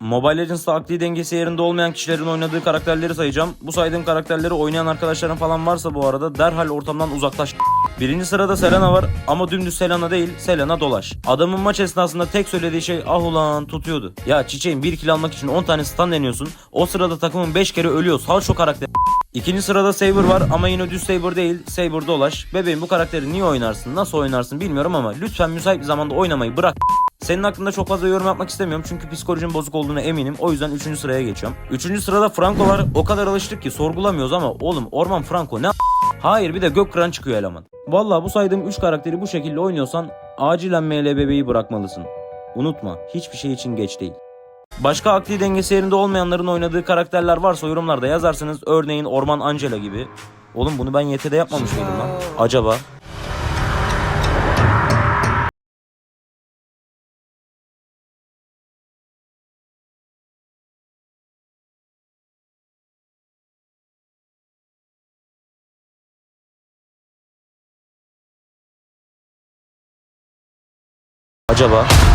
Mobile Legends'ta akli dengesi yerinde olmayan kişilerin oynadığı karakterleri sayacağım. Bu saydığım karakterleri oynayan arkadaşların falan varsa bu arada derhal ortamdan uzaklaş. Birinci sırada Selena var ama dümdüz Selena değil Selena Dolaş. Adamın maç esnasında tek söylediği şey ah ulan tutuyordu. Ya çiçeğin 1 kill almak için 10 tane stun deniyorsun. O sırada takımın 5 kere ölüyor. Sal şu karakter. İkinci sırada Saber var ama yine düz Saber değil. Saber Dolaş. Bebeğim bu karakteri niye oynarsın? Nasıl oynarsın bilmiyorum ama lütfen müsait bir zamanda oynamayı bırak. Senin hakkında çok fazla yorum yapmak istemiyorum çünkü psikolojin bozuk olduğuna eminim. O yüzden 3. sıraya geçiyorum. 3. sırada Franco. O kadar alıştık ki sorgulamıyoruz ama oğlum Orman Franco ne Hayır bir de Gökkıran çıkıyor eleman. Vallahi bu saydığım 3 karakteri bu şekilde oynuyorsan acilen ML bebeği bırakmalısın. Unutma hiçbir şey için geç değil. Başka akli dengesi yerinde olmayanların oynadığı karakterler varsa yorumlarda yazarsınız. Örneğin Orman Angela gibi. Oğlum bunu ben YT'de yapmamış mıydım lan? Acaba? Acaba?